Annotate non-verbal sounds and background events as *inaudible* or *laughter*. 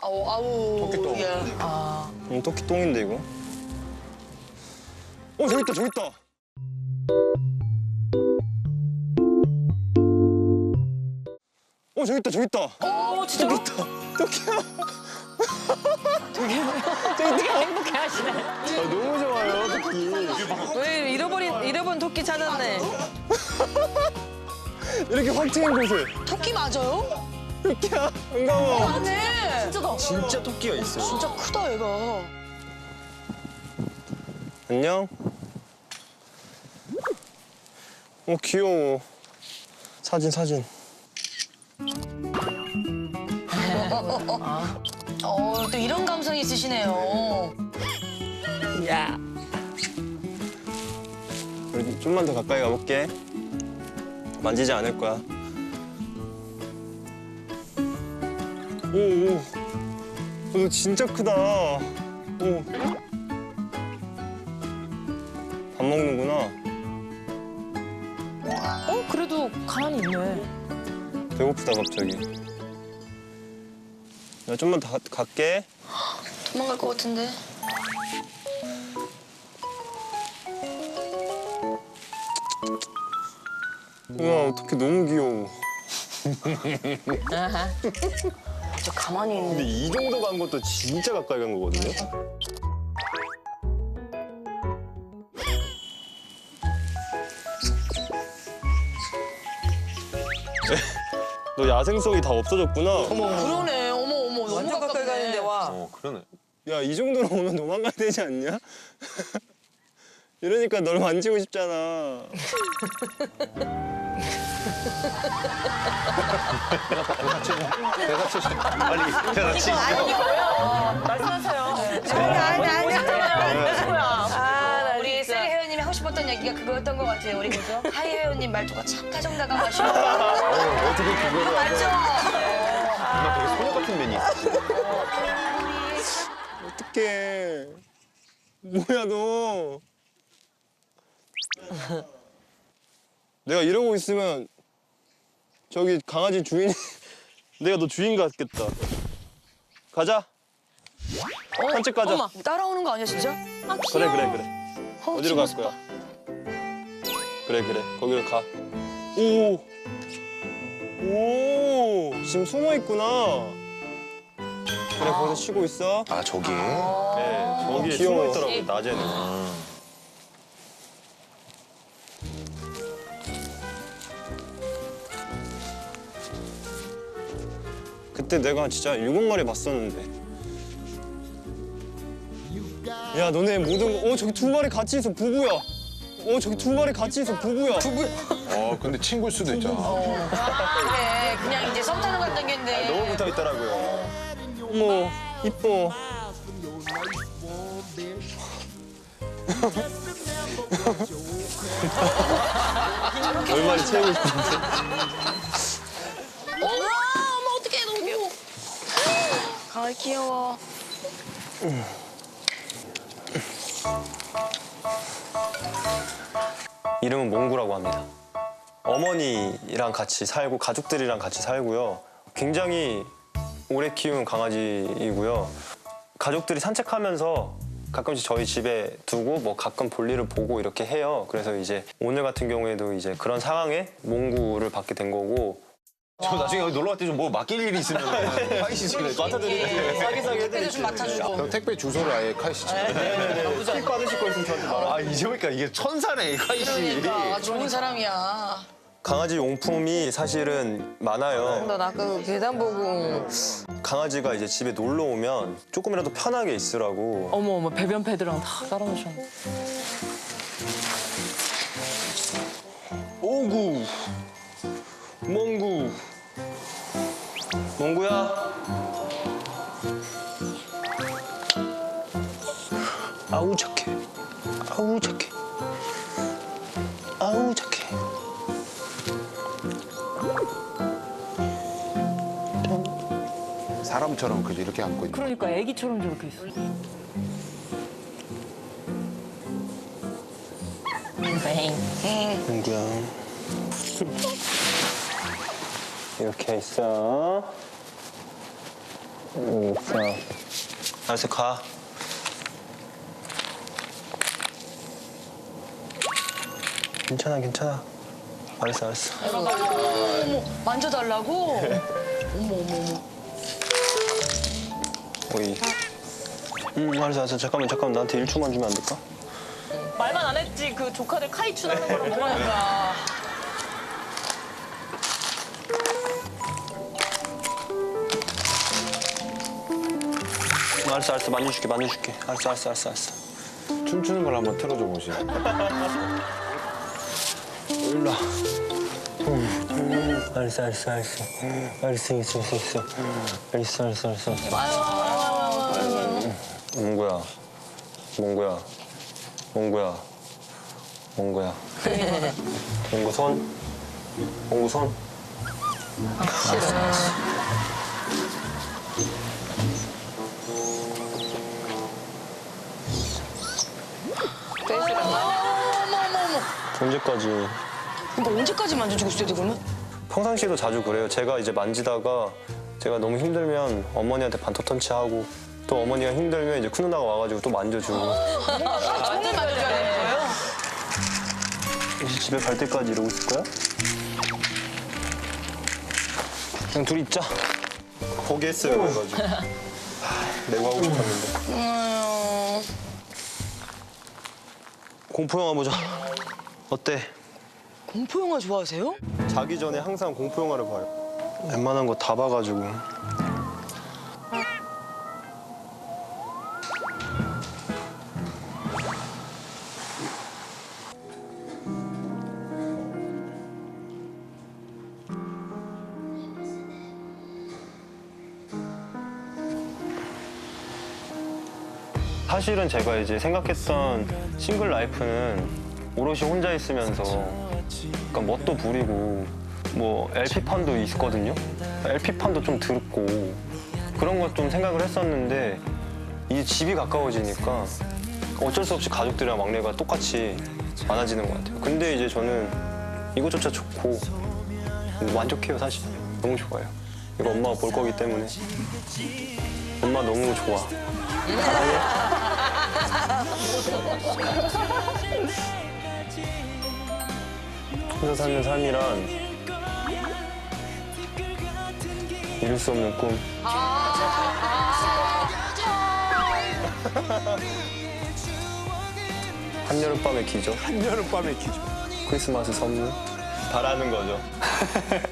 아우 아우. 토끼똥. 예. 아. 음, 토끼 똥인데 이거. 어 저기 있다 저기 있다. 어 저기 있다 저기 있다. 어 진짜 토끼 있다. 토끼야. 행복해 하시네. 아, 너무 좋아요 토끼. 왜 잃어버린 잃어본 토끼 찾았네. 이렇게 확 트인 곳에 토끼 맞아요? 토끼야 반가워. 맞네. 진짜 토끼가 있어요. 진짜 크다 얘가. 안녕. 어 귀여워. 사진 사진. 어, 또 이런 감성이 있으시네요. 야. 우리 좀만 더 가까이 가볼게. 만지지 않을 거야. 오, 오. 어, 너 진짜 크다. 오. 밥 먹는구나. 어 그래도 가만히 있네. 배고프다, 갑자기. 나 좀만 더 가- 갈게. 도망갈 것 같은데. 우와, 어떻게 너무 귀여워. *laughs* 저 가만히 있는. 근데 이 정도 간 것도 진짜 가까이 간 거거든요? *laughs* 너 야생성이 다 없어졌구나. 그러네. 어머 어머 너무 완전 가까이 가는데 와. 어, 그러네. 야, 이 정도로 오면 도망가야 되지 않냐? *laughs* 이러니까 널 만지고 싶잖아. *laughs* 내가 치시 빨리 내가 치시. 말씀하세요. 아니 아니 아, 우리 세리 회원님이 하고 싶었던 얘기가 그거였던 것 같아요. 우리 그죠? 하이 회원님 말투가 참 다정다감하시고 어떻게 그거를 맞죠? 정말 되게 소녀 같은 면이 있으시네. 어떡해. 뭐야, 너. *laughs* 내가 이러고 있으면 저기 강아지 주인, *laughs* 내가 너 주인 같겠다. 가자. 산책 가자. 어머 따라오는 거 아니야 진짜? 그래, 그래, 그래. 어, 어디로 갈 거야? 그래 그래 거기로 가. 오. 오. 지금 숨어 있구나. 그래 거기서 쉬고 있어. 아 저기. 네. 저기 귀여워. 숨어 있더라고 낮에는. 그때 내가 진짜 일곱 마리 봤었는데. 야 너네 모든 거. 어 저기 두 마리 같이 있어 부부야. 어 저기 두 마리 같이 있어 부부야. 부부야. 어 근데 친구일 수도 있잖아. 그래 그냥 이제 썸 타는 것 같은 게 있는데 너무 붙어 있더라고요. 어머, 이뻐. 얼마나 채우고 싶은데. 가을 귀여워 이름은 몽구라고 합니다. 어머니랑 같이 살고 가족들이랑 같이 살고요. 굉장히 오래 키운 강아지이고요. 가족들이 산책하면서 가끔씩 저희 집에 두고 뭐 가끔 볼일을 보고 이렇게 해요. 그래서 이제 오늘 같은 경우에도 이제 그런 상황에 몽구를 받게 된 거고 저 나중에 여기 놀러 갈 때 좀 뭐 맡길 일이 있으면 카이 씨 집에 맡아드릴게요. 싸게 싸게 택배도 좀 맡아주고. 택배 주소를 아예 카이 씨 집에. 팁 받으실 거 있으면 저한테 말아. 아 이제 보니까 이게 천사네 카이 씨. 그러니까. 좋은 사람이야. 강아지 용품이 사실은 많아요. 나 아까 그 계단 보고. 강아지가 이제 집에 놀러 오면 조금이라도 편하게 있으라고. 어머 어머 배변 패드랑 다 따라 놓으셨네. 오구 아우 착해 아우 착해 아우 착해 사람처럼 그죠 이렇게 안고 있는. 그러니까 애기처럼 저렇게 있어. 몽구야 이렇게 있어 오, 자. 알았어, 가. 괜찮아, 괜찮아. 알았어, 알았어. 어머 만져달라고? 어머 어머 어머. 오이. 음, 알았어, 알았어. 잠깐만, 잠깐만. 나한테 1초만 주면 안 될까? 말만 안 했지 그 조카들 카이춘 하는 거랑 뭐가 달라. 알았어, 알았어. 만져줄게, 만져줄게. 알았어, 알았어, 알았어, 알았어. 춤추는 걸 한번 틀어줘 보시. *laughs* 일로 와. 음, 알았어, 알았어, 알았어. 알았어, 있어, 있어, 있어. 알았어, 알았어, 알았어. 몽구야. 몽구야. 몽구야. 몽구야. 몽구 손. 몽구 손. 언제까지? 이거 언제까지 만져주고 있어야 돼 그러면? 평상시에도 자주 그래요. 제가 이제 만지다가 제가 너무 힘들면 어머니한테 반토턴치하고 또 어머니가 힘들면 이제 큰 누나가 와가지고 또 만져주고 손을 만져줘야 되는 거예요? 이제 집에 갈 때까지 이러고 있을 거야? 그냥 둘이 있자. 포기했어요 그래가지고 내고 하고 싶었는데 음, 공포 영화 보자. 어때? 공포 영화 좋아하세요? 자기 전에 항상 공포 영화를 봐요. 웬만한 거 다 봐가지고 사실은 제가 이제 생각했던 싱글 라이프는 오롯이 혼자 있으면서 그러니까 뭣도 부리고 뭐 LP판도 있거든요. LP판도 좀 듣고 그런 것 좀 생각을 했었는데 이제 집이 가까워지니까 어쩔 수 없이 가족들이랑 막내가 똑같이 많아지는 것 같아요. 근데 이제 저는 이것조차 좋고 만족해요 사실. 너무 좋아요. 이거 엄마가 볼 거기 때문에 엄마 너무 좋아. *laughs* 혼자 사는 삶이란 이룰 수 없는 꿈. 한여름밤의 기적. 한여름밤의 기준. 크리스마스 선물. 바라는 거죠. *laughs*